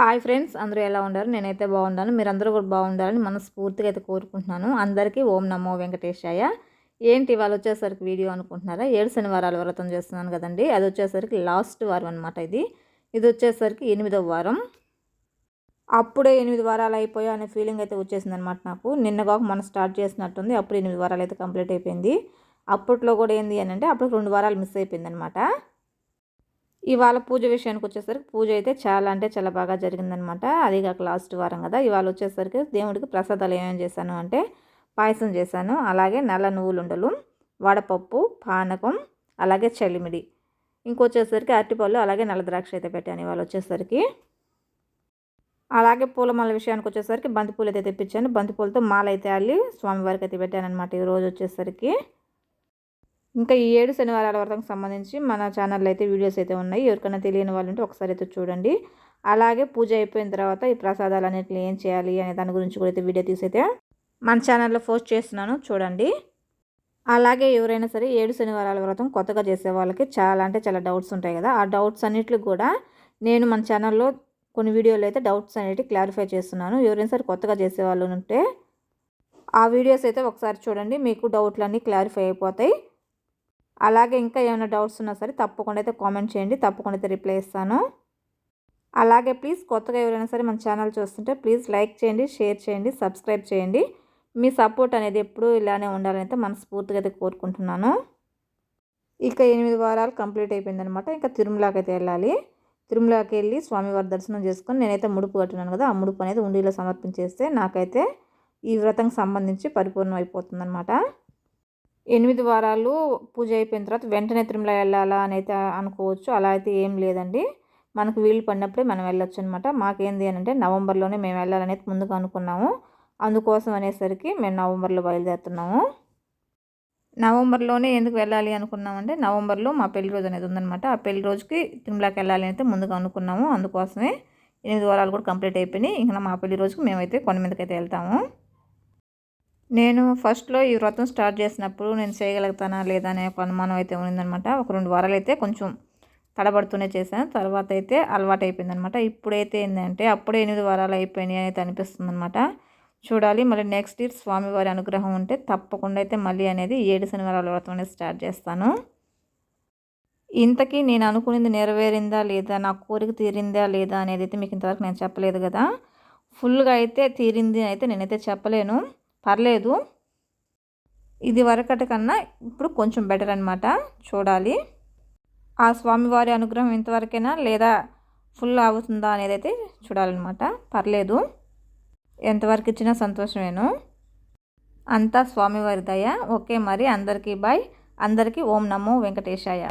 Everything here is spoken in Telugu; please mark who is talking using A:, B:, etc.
A: హాయ్ ఫ్రెండ్స్ అందరూ ఎలా ఉన్నారు? నేనైతే బాగున్నాను. మీరందరూ కూడా బాగుండాలని మనస్ఫూర్తిగా అయితే కోరుకుంటున్నాను. అందరికీ ఓం నమో వెంకటేశాయ. ఏంటి వాళ్ళు వచ్చేసరికి వీడియో అనుకుంటున్నారా? ఏడు శనివారాలు వ్రతం చేస్తున్నాను కదండి. అది వచ్చేసరికి లాస్ట్ వారం అనమాట ఇది. ఇది వచ్చేసరికి ఎనిమిదవ వారం. అప్పుడే ఎనిమిది వారాలు అయిపోయా అనే ఫీలింగ్ అయితే వచ్చేసింది అనమాట నాకు. నిన్నగాక మనం స్టార్ట్ చేసినట్టుంది. అప్పుడు ఎనిమిది వారాలు అయితే కంప్లీట్ అయిపోయింది. అప్పట్లో కూడా ఏంది అని అంటే అప్పుడు రెండు వారాలు మిస్ అయిపోయింది అనమాట ఇవాళ పూజ విషయానికి వచ్చేసరికి పూజ అయితే చాలా అంటే చాలా బాగా జరిగిందనమాట అది కాక లాస్ట్ వారం కదా ఇవాళ వచ్చేసరికి దేవుడికి ప్రసాదాలు ఏమేమి చేశాను అంటే పాయసం చేశాను. అలాగే నల్ల నువ్వులుండలు వడపప్పు పానకం అలాగే చలిమిడి. ఇంకొచ్చేసరికి అరటిపళ్ళు అలాగే నల్ల ద్రాక్ష అయితే పెట్టాను ఇవాళ వచ్చేసరికి. అలాగే పూలమాల విషయానికి వచ్చేసరికి బంతిపూలు అయితే తెప్పించాను. బంతిపూలతో మాల అయితే అల్లి స్వామివారికి అయితే పెట్టాను అనమాట ఈరోజు వచ్చేసరికి. ఇంకా ఈ ఏడు శనివారాల వరకు సంబంధించి మన ఛానల్లో అయితే వీడియోస్ అయితే ఉన్నాయి. ఎవరికైనా తెలియని వాళ్ళు ఉంటే ఒకసారి అయితే చూడండి. అలాగే పూజ అయిపోయిన తర్వాత ఈ ప్రసాదాలు అన్నింటిని ఏం చేయాలి అనే దాని గురించి కూడా అయితే వీడియో తీసైతే మన ఛానల్లో పోస్ట్ చేస్తున్నాను. చూడండి. అలాగే ఎవరైనా సరే ఏడు శనివారాల వ్రతం కొత్తగా చేసే వాళ్ళకి చాలా అంటే చాలా డౌట్స్ ఉంటాయి కదా. ఆ డౌట్స్ అన్నిటికి కూడా నేను మన ఛానల్లో కొన్ని వీడియోలు అయితే డౌట్స్ అనేవి క్లారిఫై చేస్తున్నాను. ఎవరైనా సరే కొత్తగా చేసే వాళ్ళు ఉంటే ఆ వీడియోస్ అయితే ఒకసారి చూడండి. మీకు డౌట్లన్నీ క్లారిఫై అయిపోతాయి. అలాగే ఇంకా ఏమైనా డౌట్స్ ఉన్నా సరే తప్పకుండా అయితే కామెంట్ చేయండి తప్పకుండా అయితే రిప్లై ఇస్తాను. అలాగే ప్లీజ్ కొత్తగా ఎవరైనా సరే మన ఛానల్ చూస్తుంటే ప్లీజ్ లైక్ చేయండి షేర్ చేయండి సబ్స్క్రైబ్ చేయండి. మీ సపోర్ట్ అనేది ఎప్పుడూ ఇలానే ఉండాలని అయితే మనస్ఫూర్తిగా అయితే కోరుకుంటున్నాను. ఇక ఎనిమిది వారాలు కంప్లీట్ అయిపోయిందనమాట ఇంకా తిరుమలకి అయితే వెళ్ళాలి. తిరుమలకి వెళ్ళి స్వామివారి దర్శనం చేసుకొని నేనైతే ముడుపు కట్టినాను కదా ఆ ముడుపు అనేది ఉండిలో సమర్పించేస్తే నాకైతే ఈ వ్రతంకి సంబంధించి పరిపూర్ణం అయిపోతుందన్నమాట ఎనిమిది వారాలు పూజ అయిపోయిన తర్వాత వెంటనే తిరుమల వెళ్ళాలా అని అయితే అనుకోవచ్చు. అలా అయితే ఏం లేదండి. మనకు వీలు పడినప్పుడే మనం వెళ్ళొచ్చు అనమాట మాకేంది అని అంటే నవంబర్లోనే మేము వెళ్ళాలనేది ముందుగా అనుకున్నాము. అందుకోసం అనేసరికి మేము నవంబర్లో బయలుదేరుతున్నాము. నవంబర్లోనే ఎందుకు వెళ్ళాలి అనుకున్నామంటే నవంబర్లో మా పెళ్ళి రోజు అనేది ఉందనమాట ఆ పెళ్ళి రోజుకి తిరుమలకి వెళ్ళాలి అయితే ముందుగా అనుకున్నాము. అందుకోసమే ఎనిమిది వారాలు కూడా కంప్లీట్ అయిపోయినాయి. ఇంకా మా పెళ్ళి రోజుకి మేమైతే కొండ మీదకి అయితే వెళ్తాము. నేను ఫస్ట్లో ఈ వ్రతం స్టార్ట్ చేసినప్పుడు నేను చేయగలుగుతానా లేదా అనే ఒక అనుమానం అయితే ఉందనమాట ఒక రెండు వారాలు అయితే కొంచెం తడబడుతూనే చేశాను. తర్వాత అయితే అలవాటు అయిపోయిందనమాట ఇప్పుడైతే ఏంటంటే అప్పుడే ఎనిమిది వారాలు అయిపోయినాయి అనేది అనిపిస్తుంది అనమాట చూడాలి మళ్ళీ నెక్స్ట్ ఇయర్ స్వామివారి అనుగ్రహం ఉంటే తప్పకుండా అయితే మళ్ళీ అనేది ఏడు శనివారాల వ్రతం అనేది స్టార్ట్ చేస్తాను. ఇంతకీ నేను అనుకునేది నెరవేరిందా లేదా నా కోరిక తీరిందా లేదా అనేది అయితే మీకు ఇంతవరకు నేను చెప్పలేదు కదా. ఫుల్గా అయితే తీరింది అయితే నేనైతే చెప్పలేను. పర్లేదు. ఇది వరకటి కన్నా ఇప్పుడు కొంచెం బెటర్ అనమాట చూడాలి. ఆ స్వామివారి అనుగ్రహం ఇంతవరకైనా లేదా ఫుల్ అవుతుందా అనేది అయితే చూడాలన్నమాట. పర్లేదు. ఎంతవరకు ఇచ్చినా సంతోషమేను. అంతా స్వామివారి దయ. ఓకే మరి. అందరికీ బాయ్. అందరికీ ఓం నమో వెంకటేశాయ.